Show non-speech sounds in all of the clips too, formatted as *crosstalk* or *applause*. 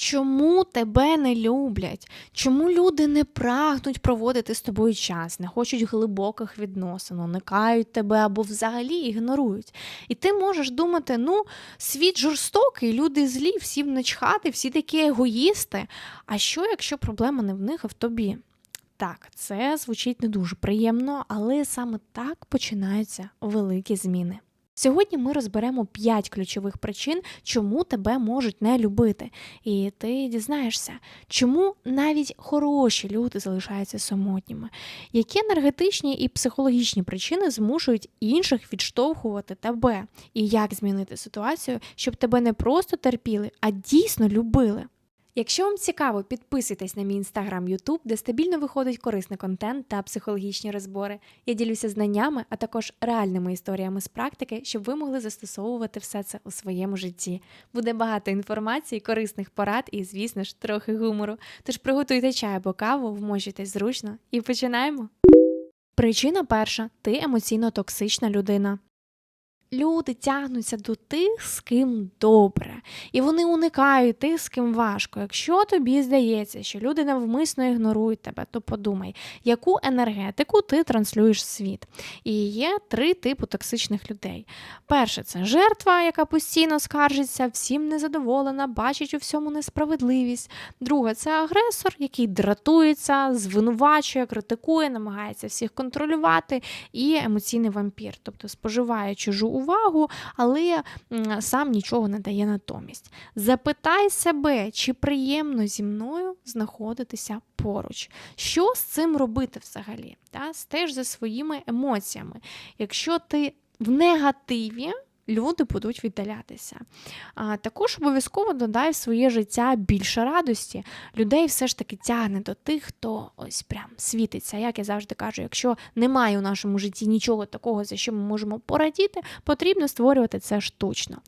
Чому тебе не люблять? Чому люди не прагнуть проводити з тобою час, не хочуть глибоких відносин, уникають тебе або взагалі ігнорують? І ти можеш думати, ну, світ жорстокий, люди злі, всім начхати, всі такі егоїсти. А що, якщо проблема не в них, а в тобі? Так, це звучить не дуже приємно, але саме так починаються великі зміни. Сьогодні ми розберемо 5 ключових причин, чому тебе можуть не любити. І ти дізнаєшся, чому навіть хороші люди залишаються самотніми, які енергетичні і психологічні причини змушують інших відштовхувати тебе, і як змінити ситуацію, щоб тебе не просто терпіли, а дійсно любили. Якщо вам цікаво, підписуйтесь на мій інстаграм YouTube, де стабільно виходить корисний контент та психологічні розбори. Я ділюся знаннями, а також реальними історіями з практики, щоб ви могли застосовувати все це у своєму житті. Буде багато інформації, корисних порад і, звісно ж, трохи гумору. Тож приготуйте чай або каву, вмощуйтесь зручно і починаємо. Причина перша: ти емоційно токсична людина. Люди тягнуться до тих, з ким добре, і вони уникають тих, з ким важко. Якщо тобі здається, що люди навмисно ігнорують тебе, то подумай, яку енергетику ти транслюєш в світ. І є три типи токсичних людей. Перше це жертва, яка постійно скаржиться, всім незадоволена, бачить у всьому несправедливість. Друге це агресор, який дратується, звинувачує, критикує, намагається всіх контролювати, і емоційний вампір, тобто споживає чужу увагу, але сам нічого не дає натомість. Запитай себе, чи приємно зі мною знаходитися поруч. Що з цим робити взагалі? Стеж за своїми емоціями. Якщо ти в негативі, люди будуть віддалятися. А Також обов'язково додай в своє життя більше радості. Людей все ж таки тягне до тих, хто ось прям світиться. Як я завжди кажу, якщо немає у нашому житті нічого такого, за що ми можемо порадіти, потрібно створювати це штучно.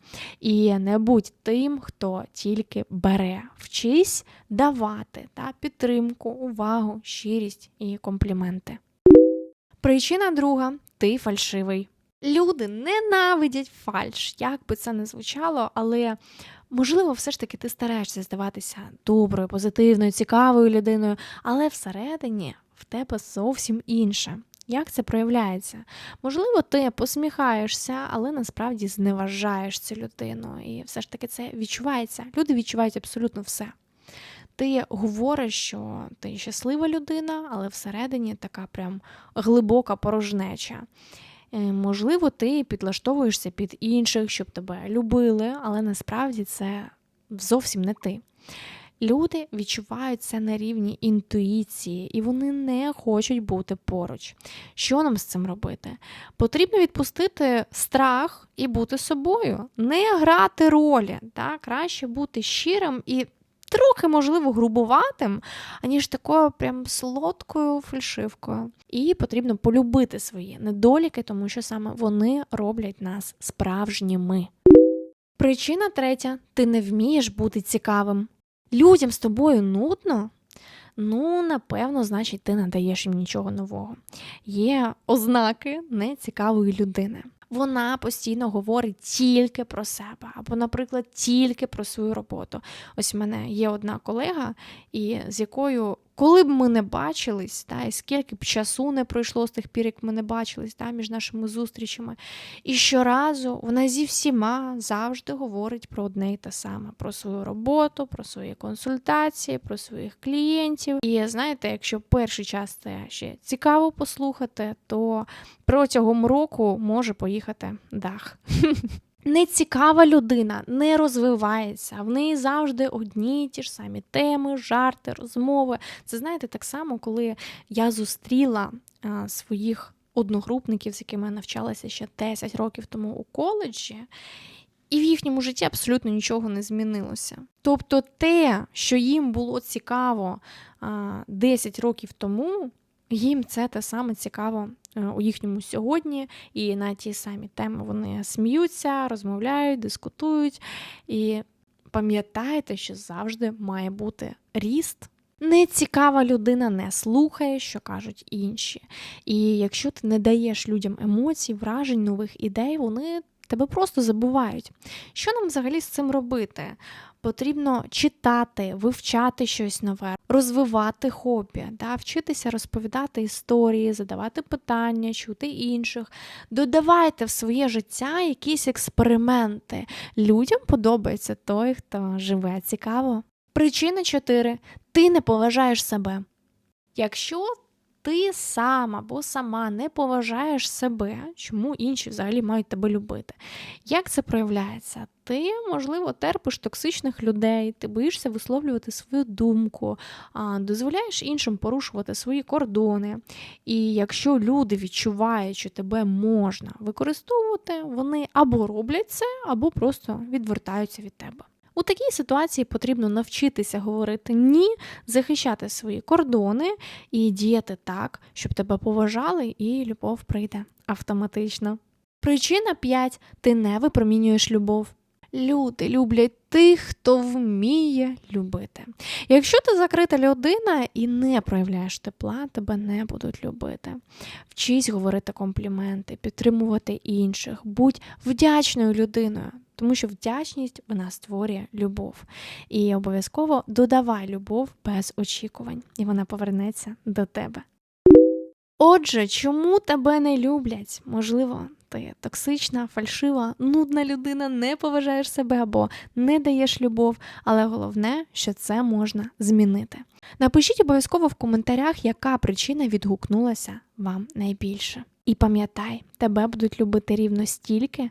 І не будь тим, хто тільки бере, вчись давати та підтримку, увагу, щирість і компліменти. Причина друга ти фальшивий. Люди ненавидять фальш, як би це не звучало, але можливо, все ж таки ти стараєшся здаватися доброю, позитивною, цікавою людиною, але всередині в тебе зовсім інше. Як це проявляється? Можливо, ти посміхаєшся, але насправді зневажаєш цю людину. І все ж таки це відчувається. Люди відчувають абсолютно все. Ти говориш, що ти щаслива людина, але всередині така прям глибока порожнеча. Е, можливо, ти підлаштовуєшся під інших, щоб тебе любили, але насправді це зовсім не ти. Люди відчувають це на рівні інтуїції, і вони не хочуть бути поруч. Що нам з цим робити? Потрібно відпустити страх і бути собою, не грати ролі. Так? Краще бути щирим і трохи, можливо, грубуватим, аніж такою прям солодкою фальшивкою. І потрібно полюбити свої недоліки, тому що саме вони роблять нас справжніми. Причина третя: ти не вмієш бути цікавим. Людям з тобою нудно. Ну, напевно, значить, ти не даєш їм нічого нового. Є ознаки нецікавої людини вона постійно говорить тільки про себе, або, наприклад, тільки про свою роботу. Ось в мене є одна колега, і з якою коли б ми не бачились, та, і скільки б часу не пройшло з тих пір, як ми не бачились та, між нашими зустрічами. І щоразу вона зі всіма завжди говорить про одне і те саме: про свою роботу, про свої консультації, про своїх клієнтів. І знаєте, якщо перший час це ще цікаво послухати, то протягом року може поїхати дах. *laughs* Нецікава людина не розвивається, в неї завжди одні ті ж самі теми, жарти, розмови. Це знаєте, так само, коли я зустріла а, своїх одногрупників, з якими я навчалася ще 10 років тому у коледжі, і в їхньому житті абсолютно нічого не змінилося. Тобто те, що їм було цікаво а, 10 років тому, їм це те саме цікаво Е, у їхньому сьогодні, і на ті самі теми вони сміються, розмовляють, дискутують. І пам'ятайте, що завжди має бути ріст. Нецікава людина не слухає, що кажуть інші. І якщо ти не даєш людям емоцій, вражень, нових ідей, вони тебе просто забувають. Що нам взагалі з цим робити? Потрібно читати, вивчати щось нове, розвивати хобі, да, вчитися розповідати історії, задавати питання, чути інших. Додавайте в своє життя якісь експерименти. Людям подобається той, хто живе цікаво. Причина 4. Ти не поважаєш себе. Якщо ти сам або сама не поважаєш себе, чому інші взагалі мають тебе любити? Як це проявляється? Ти, можливо, терпиш токсичних людей, ти боїшся висловлювати свою думку, дозволяєш іншим порушувати свої кордони. І якщо люди відчувають, що тебе можна використовувати, вони або роблять це, або просто відвертаються від тебе. У такій ситуації потрібно навчитися говорити ні, захищати свої кордони і діяти так, щоб тебе поважали, і любов прийде автоматично. Причина 5. Ти не випромінюєш любов. Люди люблять тих, хто вміє любити. Якщо ти закрита людина і не проявляєш тепла, тебе не будуть любити. Вчись говорити компліменти, підтримувати інших, будь вдячною людиною, тому що вдячність вона створює любов. І обов'язково додавай любов без очікувань, і вона повернеться до тебе. Отже, чому тебе не люблять? Можливо, ти токсична, фальшива, нудна людина, не поважаєш себе або не даєш любов, але головне, що це можна змінити. Напишіть обов'язково в коментарях, яка причина відгукнулася вам найбільше. І пам'ятай, тебе будуть любити рівно стільки,